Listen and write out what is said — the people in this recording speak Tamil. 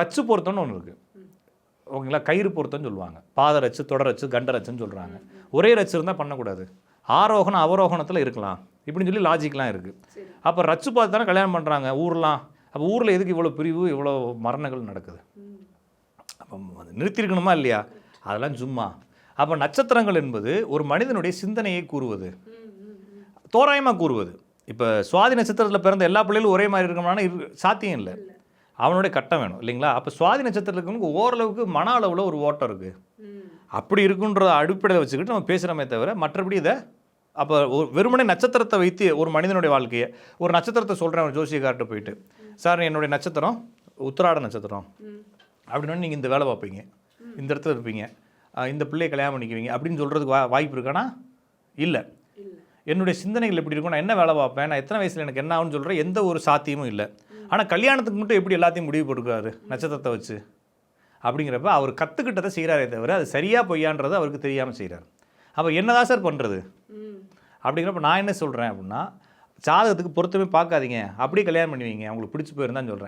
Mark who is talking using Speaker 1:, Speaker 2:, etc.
Speaker 1: ரச்சு பொருத்தம்னு ஒன்று இருக்குது ஓகேங்களா? கயிறு பொருத்தம்னு சொல்லுவாங்க. பாத ரச்சு தொடர் ரச்சு கண்ட ரச்சுன்னு சொல்கிறாங்க ஒரே ரச்சு இருந்தால் பண்ணக்கூடாது. ஆரோகணம் அவரோகணத்தில் இருக்கலாம். இப்படின்னு சொல்லி லாஜிக்லாம் இருக்குது அப்போ ரச்சு பார்த்து தானே கல்யாணம் பண்ணுறாங்க ஊர்லாம். அப்போ ஊரில் எதுக்கு இவ்வளோ பிரிவு இவ்வளோ மரணங்கள் நடக்குது? அப்போ நிறுத்தியிருக்கணுமா இல்லையா? அதெல்லாம் சும்மா. அப்போ நட்சத்திரங்கள் என்பது ஒரு மனிதனுடைய சிந்தனையை கூறுவது. தோராயமாக கூறுவது. இப்போ சுவாதி நட்சத்திரத்தில் பிறந்த எல்லா பிள்ளைகளும் ஒரே மாதிரி இருக்கணும்னா இரு சாத்தியம் இல்லை. அவனுடைய கட்டம் வேணும் இல்லைங்களா? அப்போ சுவாதி நட்சத்திரத்துக்கு ஓரளவுக்கு மன அளவில் ஒரு ஓட்டம் இருக்குது அப்படி இருக்குன்ற அடிப்படையில் வச்சுக்கிட்டு நம்ம பேசுகிறோமே தவிர மற்றபடி இதை அப்போ ஒரு வெறுமனே நட்சத்திரத்தை வைத்து ஒரு மனிதனுடைய வாழ்க்கையை ஒரு நட்சத்திரத்தை சொல்கிறேன் ஒரு ஜோசியக்கார்ட்ட போயிட்டு சார் என்னுடைய நட்சத்திரம் உத்திராட நட்சத்திரம். அப்படின்னு நீங்கள் இந்த வேலை பார்ப்பீங்க. இந்த இடத்துல இருப்பீங்க. இந்த பிள்ளையை கல்யாணம் பண்ணிக்குவீங்க. அப்படின்னு சொல்கிறதுக்கு வா வாய்ப்பு இருக்கானா? இல்லை. என்னுடைய சிந்தனைகள் எப்படி இருக்கும் நான் என்ன வேலை பார்ப்பேன்? நான் எத்தனை வயசில் எனக்கு என்ன ஆகும்னு சொல்கிற எந்த ஒரு சாத்தியமும் இல்லை. ஆனால் கல்யாணத்துக்கு மட்டும் எப்படி எல்லாத்தையும் முடிவு போட்டுக்கிறாரு நட்சத்திரத்தை வச்சு. அப்படிங்கிறப்ப அவர் கற்றுக்கிட்டதை செய்கிறாரே தவிர அது சரியாக பொய்யான்றது அவருக்கு தெரியாமல் செய்கிறார் அப்போ என்னதான் சார் பண்ணுறது அப்படிங்கிறப்ப நான் என்ன சொல்கிறேன் அப்படின்னா ஜாதகத்துக்கு பொருத்தமே பார்க்காதீங்க. அப்படியே கல்யாணம் பண்ணுவீங்க உங்களுக்கு பிடிச்சி போயிருந்தான்னு சொல்கிறேன்